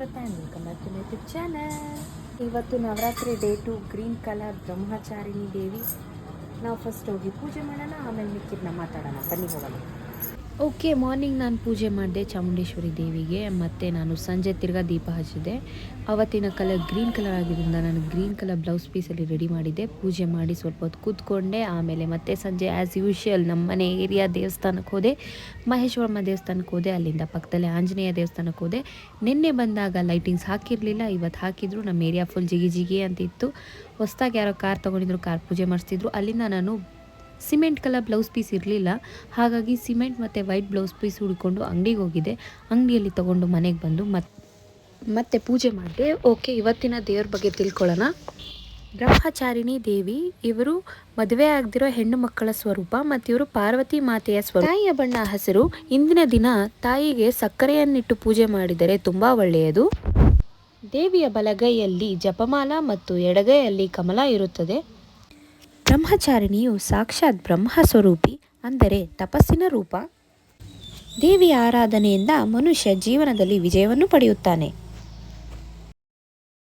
And welcome back YouTube channel ಇವತ್ತು Navratri day two green colour Brahmacharini Devi. ನಾವು first ಹೋಗಿ ಪೂಜೆ ಮಾಡೋಣ, ಆಮೇಲೆ ಮಿಕ್ಕಿದ್ನ ಮಾತಾಡೋಣ. ಬನ್ನಿ ಹೋಗೋಣ. ಓಕೆ ಮಾರ್ನಿಂಗ್ ನಾನು ಪೂಜೆ ಮಾಡಿದೆ ಚಾಮುಂಡೇಶ್ವರಿ ದೇವಿಗೆ. ಮತ್ತು ನಾನು ಸಂಜೆ ತಿರ್ಗಾ ದೀಪ ಹಚ್ಚಿದೆ ಅವತ್ತಿನ ಕಲರ್ ಗ್ರೀನ್ ಕಲರ್ ಆಗಿದ್ದರಿಂದ ನಾನು ಗ್ರೀನ್ ಕಲರ್ ಬ್ಲೌಸ್ ಪೀಸಲ್ಲಿ ರೆಡಿ ಮಾಡಿದ್ದೆ. ಪೂಜೆ ಮಾಡಿ ಸ್ವಲ್ಪ ಹೊತ್ತು ಕೂತ್ಕೊಂಡೆ. ಆಮೇಲೆ ಮತ್ತೆ ಸಂಜೆ ಆ್ಯಸ್ ಯೂಶುವಲ್ ನಮ್ಮ ಮನೆ ಏರಿಯಾ ದೇವಸ್ಥಾನಕ್ಕೆ ಹೋದೆ. ಮಹೇಶ್ವರಮ್ಮ ದೇವಸ್ಥಾನಕ್ಕೆ ಹೋದೆ. ಅಲ್ಲಿಂದ ಪಕ್ಕದಲ್ಲಿ ಆಂಜನೇಯ ದೇವಸ್ಥಾನಕ್ಕೆ ಹೋದೆ. ನಿನ್ನೆ ಬಂದಾಗ ಲೈಟಿಂಗ್ಸ್ ಹಾಕಿರಲಿಲ್ಲ. ಇವತ್ತು ಹಾಕಿದ್ರು. ನಮ್ಮ ಏರಿಯಾ ಫುಲ್ ಜಿಗಿ ಜಿಗಿ ಅಂತ ಇತ್ತು ಹೊಸ್ದಾಗಿ ಯಾರೋ ಕಾರ್ ತೊಗೊಂಡಿದ್ರು. ಕಾರ್ ಪೂಜೆ ಮಾಡಿಸ್ತಿದ್ರು. ಅಲ್ಲಿಂದ ನಾನು ಸಿಮೆಂಟ್ ಕಲರ್ ಬ್ಲೌಸ್ ಪೀಸ್ ಇರಲಿಲ್ಲ. ಹಾಗಾಗಿ ಸಿಮೆಂಟ್ ಮತ್ತು ವೈಟ್ ಬ್ಲೌಸ್ ಪೀಸ್ ಹುಡ್ಕೊಂಡು ಅಂಗಡಿಗೆ ಹೋಗಿದ್ದೆ ಅಂಗಡಿಯಲ್ಲಿ ತೊಗೊಂಡು ಮನೆಗೆ ಬಂದು ಮತ್ತೆ ಮತ್ತೆ ಪೂಜೆ ಮಾಡಿದೆ. ಓಕೆ, ಇವತ್ತಿನ ದೇವ್ರ ಬಗ್ಗೆ ತಿಳ್ಕೊಳ್ಳೋಣ. ಬ್ರಹ್ಮಚಾರಿಣಿ ದೇವಿ, ಇವರು ಮದುವೆ ಆಗದಿರೋ ಹೆಣ್ಣು ಮಕ್ಕಳ ಸ್ವರೂಪ ಮತ್ತು ಇವರು ಪಾರ್ವತಿ ಮಾತೆಯ ಸ್ವರೂಪ. ತಾಯಿಯ ಬಣ್ಣ ಹಸಿರು. ಇಂದಿನ ದಿನ ತಾಯಿಗೆ ಸಕ್ಕರೆಯನ್ನಿಟ್ಟು ಪೂಜೆ ಮಾಡಿದರೆ ತುಂಬ ಒಳ್ಳೆಯದು. ದೇವಿಯ ಬಲಗೈಯಲ್ಲಿ ಜಪಮಾಲ ಮತ್ತು ಎಡಗೈಯಲ್ಲಿ ಕಮಲ ಇರುತ್ತದೆ. ಬ್ರಹ್ಮಚಾರಿಣಿಯು ಸಾಕ್ಷಾತ್ ಬ್ರಹ್ಮ ಸ್ವರೂಪಿ ಅಂದರೆ ತಪಸ್ಸಿನ ರೂಪ. ದೇವಿಯ ಆರಾಧನೆಯಿಂದ ಮನುಷ್ಯ ಜೀವನದಲ್ಲಿ ವಿಜಯವನ್ನು ಪಡೆಯುತ್ತಾನೆ.